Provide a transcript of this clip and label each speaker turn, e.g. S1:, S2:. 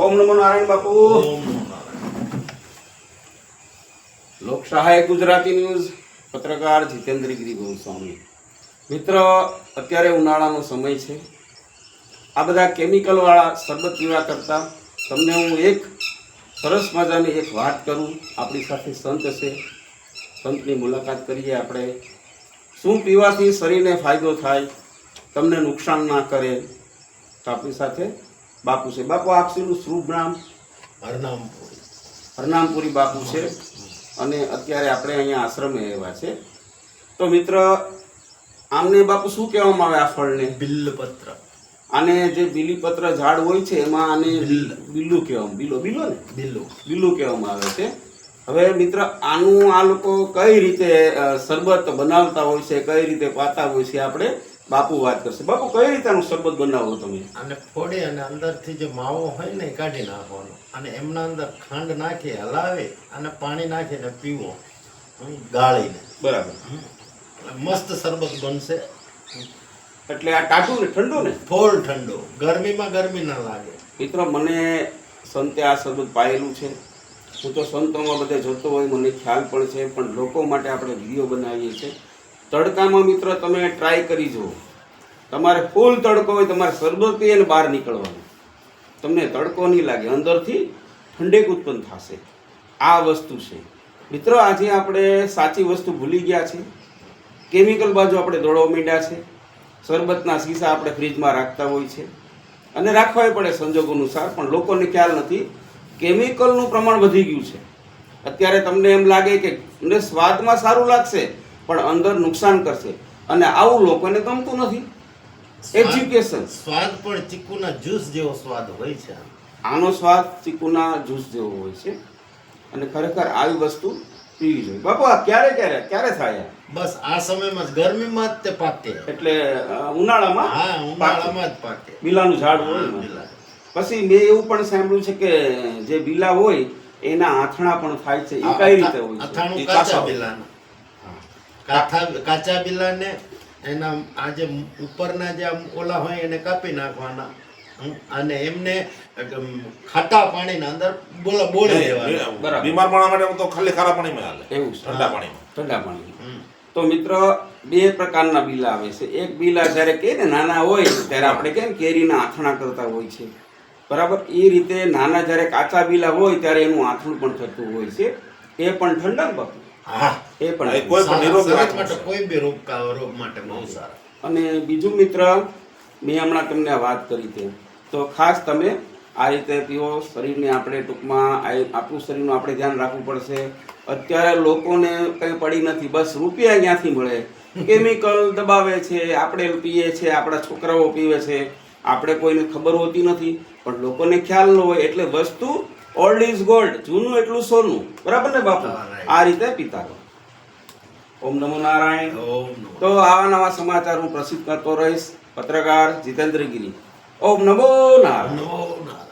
S1: ઓમ નમો નારાયણ બાપુ.
S2: ઓમ
S1: Gujarati news, પત્રકાર જીતેન્દ્રગીરી ગોસ્વામી. મિત્ર, અત્યારે ઉનાળાનો સમય છે. આ બધા કેમિકલવાળા શરબત પીવા કરતાં તમને હું એક સરસ મજાની એક વાત કરું. આપણી સાથે સંત છે. સંતની મુલાકાત કરીએ આપણે. શું પીવાથી શરીરને ફાયદો થાય? તમને નુકસાન ના કરે? તો આપણી સાથે બાપુ છે. બાપુ આપસીનું શુભ નામ?
S2: હરનામપુરી.
S1: હરનામપુરી બાપુ છે. અને અત્યારે આપણે અહીંયા આશ્રમે એવા છે. તો મિત્ર આમને બાપુ શું કહેવામાં આવે આ ફળને?
S2: બિલ્લપત્ર.
S1: આને જે બીલીપત્ર ઝાડ હોય છે એમાં આને
S2: બિલ્લુ
S1: કહેવામાં બિલો બિલ્લો ને?
S2: બિલ્લુ.
S1: બિલ્લુ કહેવામાં આવે છે. હવે મિત્ર આનું આ લોકો કઈ રીતે શરબત બનાવતા હોય છે કઈ રીતે પાતા હોય છે આપણે? બાપુ વાત કરશે. બાપુ કઈ રીતે આનું શરબત બનાવો તમે?
S2: અને ફોડી અને અંદરથી જે માવો હોય ને એ કાઢી નાખવાનો. અને એમના અંદર ખાંડ નાખી હલાવી અને પાણી નાખીને પીવો. ગાળીને.
S1: બરાબર.
S2: મસ્ત શરબત બનશે.
S1: એટલે આ ટાટું ને ઠંડુ ને
S2: ફોલ ઠંડુ. ગરમીમાં ગરમી ના લાગે.
S1: મિત્રો મને સંતે આ શરબત પાયેલું છે. હું તો સંતોમાં બધે જોતો હોય મને ખ્યાલ પણ છે પણ લોકો માટે આપણે વીડિયો બનાવીએ છીએ. તડકામાં મિત્રો તમે ટ્રાય કરી જુઓ. તમારે ફૂલ તડકો હોય, તમારે શરબત અને બહાર નીકળવાનું. તમને તડકો નહીં લાગે, અંદરથી ઠંડેક ઉત્પન્ન થશે. આ વસ્તુ છે. મિત્રો, આજે આપણે સાચી વસ્તુ ભૂલી ગયા છે. કેમિકલ બાજુ આપણે દોડવા માંડ્યા છે. શરબતના શીશા આપણે ફ્રીજમાં રાખતા હોય છે. અને રાખવાય પડે સંજોગો અનુસાર, પણ લોકોને ખ્યાલ નથી, કેમિકલનું પ્રમાણ વધી ગયું છે. અત્યારે તમને એમ લાગે કે સ્વાદમાં સારું લાગશે, પણ અંદર નુકસાન કરશે. અને આવું લોકોને ગમતું નથી. એજ્યુકેશન
S2: સ્વાદ પણ ચીકુના જ્યુસ જેવો સ્વાદ હોય છે.
S1: આનો સ્વાદ ચીકુના જ્યુસ જેવો હોય છે. અને ખરેખર આવી વસ્તુ પીવી જોઈએ. બાપુ આ ક્યારે ક્યારે? ક્યારે થાય?
S2: બસ આ સમયમાં જ ગરમીમાં જ તે પાકે.
S1: એટલે ઉનાળામાં?
S2: હા ઉનાળામાં જ પાકે.
S1: બીલાનું ઝાડ હોય. પછી મેં એવું પણ સાંભળ્યું છે કે જે બીલા હોય એના આથણા પણ થાય છે. એ કઈ રીતે હોય છે?
S2: કાચા
S1: કાચા
S2: કાચા બીલાને. બિલાને એના આ જે ઉપરના જે ઓલા હોય એને કાપી નાખવાના. હમ, અને એમને ખાટા પાણીના અંદર બોલા બોળી દેવાના.
S3: બીમાર માણસ માટે તો ખાલી ખારા પાણીમાં હાલે.
S1: એવું
S3: ઠંડા પાણીમાં.
S1: ઠંડા પાણી તો મિત્ર બે પ્રકારના બીલા આવે છે. એક બીલા જ્યારે કે ને નાના હોય ત્યારે આપણે કેમ કેરીના આથણા કરતા હોય છે. બરાબર? એ રીતે નાના જ્યારે કાચા બીલા હોય ત્યારે એનું આથણું પણ થતું હોય છે. એ પણ ઠંડા બાપુ.
S2: હા.
S1: એ પણ
S3: કોઈ પણ
S2: સારા-
S3: નિરોગી
S2: શરીર
S3: રાખવું
S2: માટે કોઈ બી રોગ રોગ માટે બહુ સારા.
S1: અને બીજું મિત્ર મેં હમણાં તમને વાત કરી હતી તો ખાસ તમે આ રીતે પીઓ શરીરને આપણે ટૂંકમાં આપણું શરીરનું આપણે ધ્યાન રાખવું પડશે. અત્યારે લોકોને કંઈ પડી નથી. બસ રૂપિયા ક્યાંથી મળે. કેમિકલ દબાવે છે આપણે પીએ છે આપણા છોકરાઓ પીવે છે. આપણે કોઈને ખબર હોતી નથી. પણ લોકોને ખ્યાલ ન હોય એટલે વસ્તુ ઓલ્ડ ઇઝ ગોલ્ડ જૂનું એટલું સોનું. બરાબર ને બાપુ? આ રીતે પીતા રહો ઓમ નમો નારાયણ. તો આવા નવા સમાચાર હું પ્રસિદ્ધ કરતો રહીશ. પત્રકાર જીતેન્દ્ર ગિરી ઓમ
S2: નમો નારાયણ.